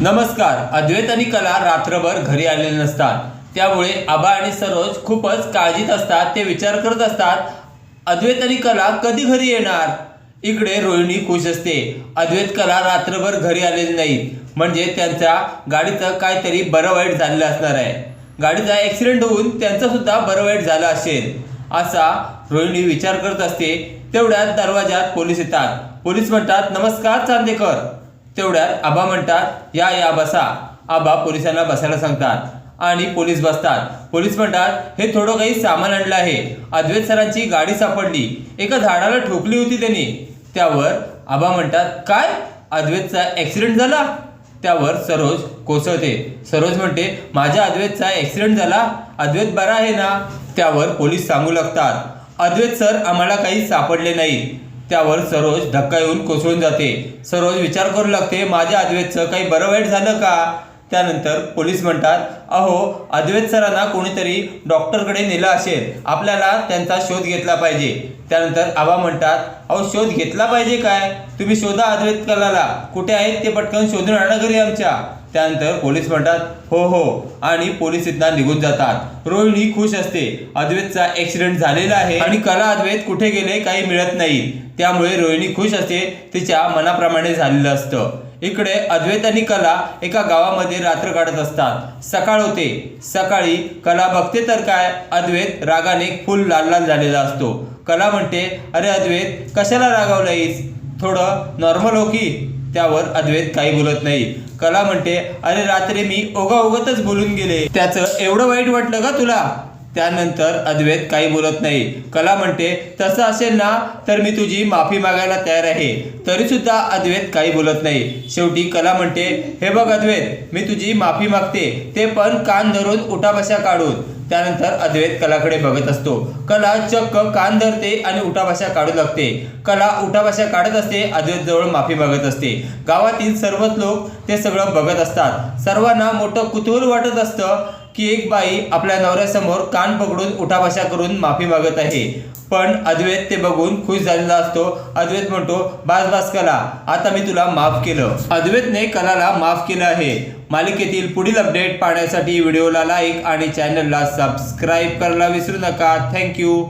नमस्कार. अद्वैत आणि कला रात्रभर घरी आलेले नसतात. त्यामुळे आबा आणि सरोज खूपच काळजीत असतात ते विचार करत असतात अद्वैत आणि कला कधी घरी येणार? इकडे रोहिणी खुश असते. अद्वैत कला रात्रभर घरी आलेली नाहीत म्हणजे त्यांच्या गाडीचं काहीतरी बरं वाईट झालेलं असणार आहे. गाडीचा ॲक्सिडेंट होऊन त्यांचं सुद्धा बरं वाईट झालं असेल. असा रोहिणी विचार करत असते. तेवढ्यात दरवाजात पोलीस येतात. पोलीस म्हणतात नमस्कार चांदेकर. तेवढ्यात आबा म्हणतात या या बसा. आबा पोलिसांना बसायला सांगतात आणि पोलीस बसतात. पोलीस म्हणतात हे थोडं काही सामान आणलं आहे. अद्वैत सरांची गाडी सापडली. एका झाडाला ठोकली होती त्यांनी. त्यावर आबा म्हणतात काय? अद्वैतचा ॲक्सिडेंट झाला? त्यावर सरोज कोसळते. सरोज म्हणते माझ्या अद्वैतचा ॲक्सिडेंट झाला. अद्वैत बरा आहे ना? त्यावर पोलीस सांगू लागतात अद्वैत सर आम्हाला काही सापडले नाही. त्यावर सरोज धक्का येऊन कोसळून जाते. सरोज विचार करू लागते माझ्या अद्वैतचं काही बरं वाईट झालं का? त्यानंतर पोलीस म्हणतात अहो अद्वैत सरांना कोणीतरी डॉक्टरकडे नेलं असेल. आपल्याला त्यांचा शोध घेतला पाहिजे. त्यानंतर आबा म्हणतात अहो शोध घेतला पाहिजे काय? तुम्ही शोधा अद्वैत कलाला. कुठे आहेत ते पटकन शोधून आणा घरी आमच्या. त्यानंतर पोलीस म्हणतात हो हो. आणि पोलीस इथनं निघून जातात. रोहिणी खुश असते अद्वैतचा ऍक्सिडेंट झालेला आहे आणि कला अद्वैत कुठे गेले काही मिळत नाही. त्यामुळे रोहिणी खुश असते तिच्या मनाप्रमाणे झालेलं असतं. इकडे अद्वैत आणि कला एका गावामध्ये रात्र काढत असतात. सकाळ होते. सकाळी कला बघते तर काय? अद्वैत रागाने फुल लाल लाल झालेला असतो. कला म्हणते अरे अद्वैत कशाला रागावलायस? थोडं नॉर्मल हो की? त्यावर अद्वैत काही बोलत नाही. कला म्हणते अरे रात्री मी ओगा ओगतच बोलून गेले. त्याचं एवढं वाईट वाटलं का तुला? त्यानंतर अद्वैत काही बोलत नाही. कला म्हणते तसं असेल ना तर मी तुझी माफी मागायला तयार आहे. तरीसुद्धा अद्वैत काही बोलत नाही. शेवटी कला म्हणते हे बघ अद्वैत मी तुझी माफी मागते ते पण कान धरून उठाबशा काढून. त्यानंतर अद्वैत कलाकडे बघत असतो. कला चक्क कान धरते आणि उठाभाषा काढू लागते. कला उठाभाषा काढत असते अद्वैत जवळ माफी मागत असते. गावातील सर्वच लोक ते सगळं बघत असतात. सर्वांना मोठं कुतूहल वाटत असतं. की एक बाई आपल्या नवऱ्यासमोर कान पकडून उठाभाषा करून माफी मागत आहे. पण अद्वैत ते बघून खुश झालेला असतो. अद्वैत म्हणतो बास बास कला आता मी तुला माफ केलं. अद्वैतने कलाला माफ केलं आहे. मालिकेतील पुढील अपडेट पाहण्यासाठी व्हिडिओला लाईक आणि चॅनलला सबस्क्राईब करायला विसरू नका. थँक्यू